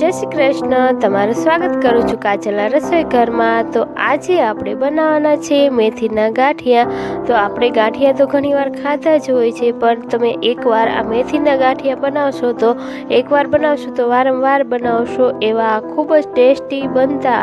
જય શ્રી કૃષ્ણ. તમારું સ્વાગત કરું છું કાચલા રસોઈ ઘરમાં. તો આજે આપણે બનાવવાના છે મેથીના ગાંઠિયા. તો આપણે ગાંઠિયા તો ઘણીવાર ખાતા જ હોય છે, પણ તમે એકવાર આ મેથીના ગાંઠિયા બનાવશો તો, એકવાર બનાવશો તો વારંવાર બનાવશો એવા ખૂબ જ ટેસ્ટી બનતા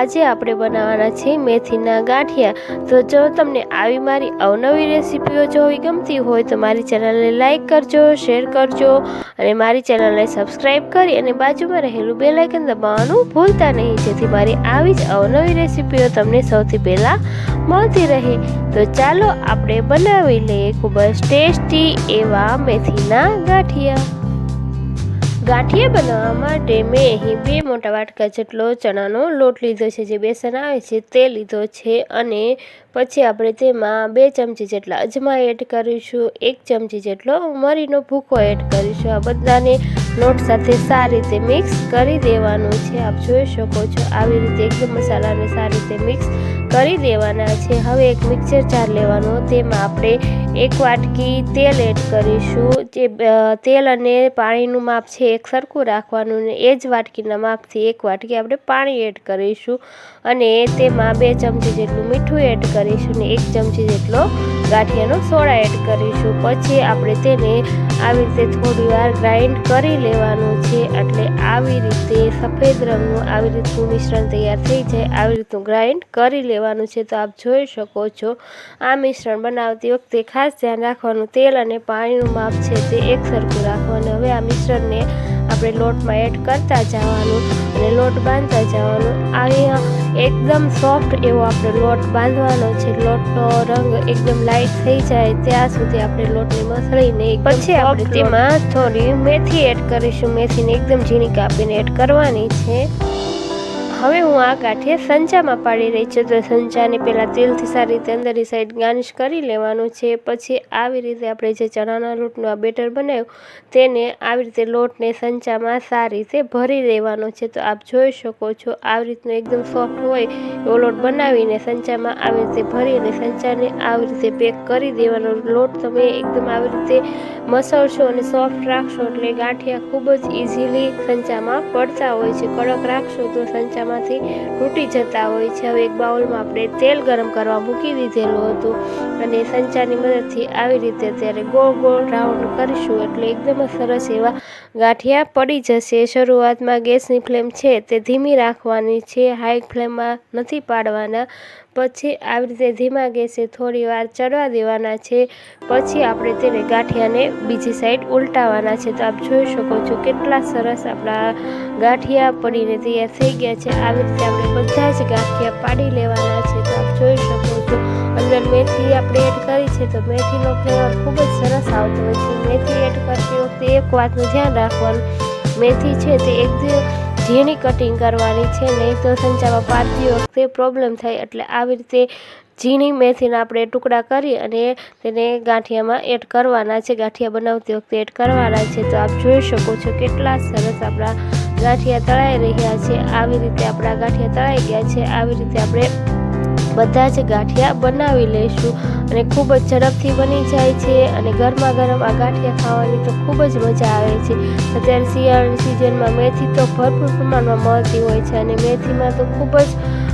આજે આપણે બનાવવાના છે મેથીના ગાંઠિયા. તો જો તમને આવી મારી અવનવી રેસીપીઓ જોવી ગમતી હોય તો મારી ચેનલને લાઇક કરજો, શેર કરજો અને મારી ચેનલને સબસ્ક્રાઈબ કરી અને બાજુમાં રહેલું બે લાઇકન દબાવવાનું ભૂલતા નહીં. જેથી મારી આવી જ અવનવી રેસીપીઓ તમને સૌથી પહેલાં મળતી રહે. તો ચાલો આપણે બનાવી લઈએ ખૂબ જ ટેસ્ટી એવા મેથીના ગાંઠિયા. ગાંઠિયા બનાવવા માટે મેં અહીં બે મોટા વાટકા જેટલો ચણાનો લોટ લીધો છે, જે બેસન આવે છે તે લીધો છે અને પછી આપણે તેમાં બે ચમચી જેટલા અજમા એડ કરીશું, એક ચમચી જેટલો મરીનો ભૂકો એડ કરીશું. આ બધાને લોટ સાથે સારી રીતે મિક્સ કરી દેવાનું છે. આપ જોઈ શકો છો આવી રીતે એકદમ મસાલાને સારી રીતે મિક્સ કરી દેવાના છે. હવે એક મિક્સર જાર લેવાનો, તેમાં આપણે એક વાટકી તેલ એડ કરીશું. જે તેલ અને પાણીનું માપ છે એક સરખું રાખવાનું ને એ જ વાટકીના માપથી એક વાટકી આપણે પાણી એડ કરીશું. અને તેમાં બે ચમચી જેટલું મીઠું એડ કરીશું ને એક ચમચી જેટલો ગાંઠિયાનો સોડા એડ કરીશું. પછી આપણે તેને આવી રીતે થોડી વાર ગ્રાઇન્ડ કરી લેવાનું છે એટલે આવી રીતે સફેદ રંગનું આવી રીતનું મિશ્રણ તૈયાર થઈ જાય, આવી રીતનું ગ્રાઇન્ડ કરી લેવાનું છે. તો આપ જોઈ શકો છો, આ મિશ્રણ બનાવતી વખતે ખાસ ધ્યાન રાખવાનું, તેલ અને પાણીનું માપ છે તે એક સરખું રાખવાનું હવે આ મિશ્રણને આપણે લોટમાં એડ કરતા જવાનું. અને લોટ બાંધતા જવાનું. અહીંયા એકદમ સોફ્ટ એવો આપણે લોટ બાંધવાનો છે. લોટનો રંગ એકદમ લાઈટ થઈ જાય ત્યાં સુધી આપણે લોટને મસળીને પછી આપણે તેમાં થોડી મેથી એડ કરીશું. મેથીને એકદમ ઝીણી કાપીને એડ કરવાની છે. હવે હું આ ગાંઠિયા સંચામાં પાડી રહી છું. તો સંચાને પહેલાં તેલથી સારી રીતે અંદરની સાઈડ ગાર્નિશ કરી લેવાનું છે. પછી આવી રીતે આપણે જે ચણાના લોટનું આ બેટર બનાવ્યું તેને આવી રીતે લોટને સંચામાં સારી રીતે ભરી દેવાનો છે. તો આપ જોઈ શકો છો આવી રીતનો એકદમ સોફ્ટ હોય એવો લોટ બનાવીને સંચામાં આવી રીતે ભરીને સંચાને આવી રીતે પેક કરી દેવાનો. લોટ તમે એકદમ આવી રીતે મસળશો અને સોફ્ટ રાખશો એટલે ગાંઠિયા ખૂબ જ ઇઝીલી સંચામાં પડતા હોય છે. કડક રાખશો તો સંચામાં માંથી તૂટી જતા હોય છે. હવે એક બાઉલમાં આપણે તેલ ગરમ કરવા મૂકી દીધેલું હતું અને સંચાની મદદથી આવી રીતે અત્યારે ગોળ ગોળ રાઉન્ડ કરીશું. એટલે એકદમ સરસ એવા ગાંઠિયા પડી જશે. શરૂઆતમાં ગેસની ફ્લેમ છે તે ધીમી રાખવાની છે. હાઈ ફ્લેમમાં નથી પાડવાના. પછી આવી રીતે ધીમા ગેસે થોડી વાર ચડવા દેવાના છે. પછી આપણે તેને ગાંઠિયાને બીજી સાઈડ ઉલટાવવાના છે. તો આપ જોઈ શકો છો કેટલા સરસ આપણા ગાંઠિયા પડીને તૈયાર થઈ ગયા છે. આવી રીતે આપણે બધા જ ગાંઠિયા પાડી લેવાના છે. તો આપ જોઈ શકો છો, અંદર મેથી આપણે એડ કરી છે. તો મેથીનો ફ્લેવર ખૂબ જ સરસ આવતો હોય છે. મેથી એડ કરતી વખતે એક વાતનું ધ્યાન રાખવાનું. મેથી છે તે એક ઝીણી કટિંગ કરવાની છે, નહીં તો સંચામાં પાડતી વખતે પ્રોબ્લેમ થાય. એટલે આવી રીતે ઝીણી મેથીના આપણે ટુકડા કરી અને તેને ગાંઠિયામાં એડ કરવાના છે. ગાંઠિયા બનાવતી વખતે એડ કરવાના છે. તો આપ જોઈ શકો છો કેટલા સરસ આપણા ગાંઠિયા તળાઈ રહ્યા છે. આવી રીતે આપણા ગાંઠિયા તળાઈ ગયા છે. આવી રીતે આપણે બધા જ ગાંઠિયા બનાવી લઈશું. અને ખૂબ જ ઝડપથી બની જાય છે અને ગરમા ગરમ આ ગાંઠિયા ખાવાની તો ખૂબ જ મજા આવે છે. અત્યારે શિયાળાની સિઝનમાં મેથી તો ભરપૂર પ્રમાણમાં મળતી હોય છે અને મેથીમાં તો ખૂબ જ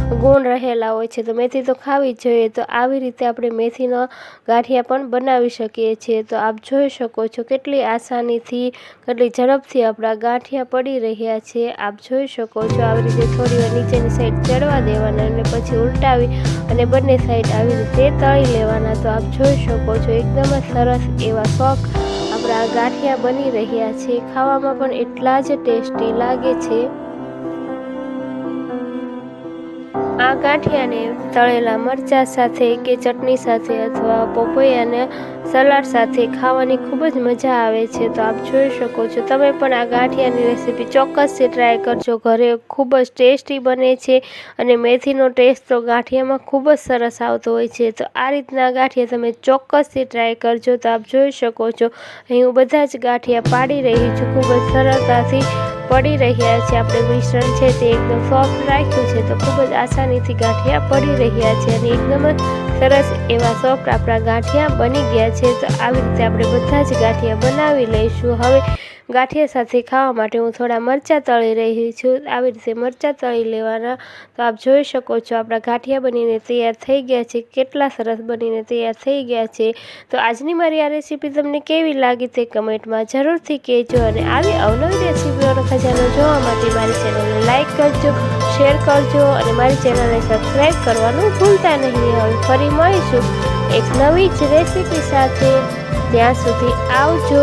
ગુણ રહેલા હોય છે. તો મેથી તો ખાવી જ જોઈએ. તો આવી રીતે આપણે મેથીનો ગાંઠિયા પણ બનાવી શકીએ છીએ. તો આપ જોઈ શકો છો કેટલી આસાનીથી, કેટલી ઝડપથી આપણા ગાંઠિયા પડી રહ્યા છે. આપ જોઈ શકો છો આવી રીતે થોડી વાર નીચેની સાઈડ ચડવા દેવાના અને પછી ઉલટાવી અને બંને સાઈડ આવી રીતે તળી લેવાના. તો આપ જોઈ શકો છો એકદમ જ સરસ એવા શોખ આપણા ગાંઠિયા બની રહ્યા છે. ખાવામાં પણ એટલા જ ટેસ્ટી લાગે છે. આ ગાંઠિયાને તળેલા મરચાં સાથે કે ચટણી સાથે અથવા પોપૈયાને સલાડ સાથે ખાવાની ખૂબ જ મજા આવે છે. તો આપ જોઈ શકો છો. તમે પણ આ ગાંઠિયાની રેસીપી ચોક્કસથી ટ્રાય કરજો. ઘરે ખૂબ જ ટેસ્ટી બને છે અને મેથીનો ટેસ્ટ તો ગાંઠિયામાં ખૂબ જ સરસ આવતો હોય છે. તો આ રીતના ગાંઠિયા તમે ચોક્કસથી ટ્રાય કરજો. તો આપ જોઈ શકો છો. અહીં હું બધા જ ગાંઠિયા પાડી રહી છું. ખૂબ જ સરળતાથી પડી રહ્યા છે. આપણે મિશ્રણ છે તે એકદમ સોફ્ટ રાખ્યું છે તો ખૂબ જ આસાનીથી ગાંઠિયા પડી રહ્યા છે અને એકદમ જ સરસ એવા સોફ્ટ આપણા ગાંઠિયા બની ગયા છે. તો આવી રીતે આપણે બધા જ ગાંઠિયા બનાવી લઈશું. હવે ગાંઠિયા સાથે ખાવા માટે હું થોડા મરચાં તળી રહી છું. આવી રીતે મરચાં તળી લેવાના તો આપ જોઈ શકો છો આપણા ગાંઠિયા બનીને તૈયાર થઈ ગયા છે. કેટલા સરસ બનીને તૈયાર થઈ ગયા છે. તો આજની મારી આ રેસીપી તમને કેવી લાગી તે કમેન્ટમાં જરૂરથી કહેજો અને આવી અવનવી રેસીપીઓનો ખજાનો જોવા માટે મારી ચેનલને લાઇક કરજો, શેર કરજો અને મારી ચેનલને સબસ્ક્રાઈબ કરવાનું ભૂલતા નહીં. હવે ફરી મળીશું એક નવી જ રેસીપી સાથે. ત્યાં સુધી આવજો.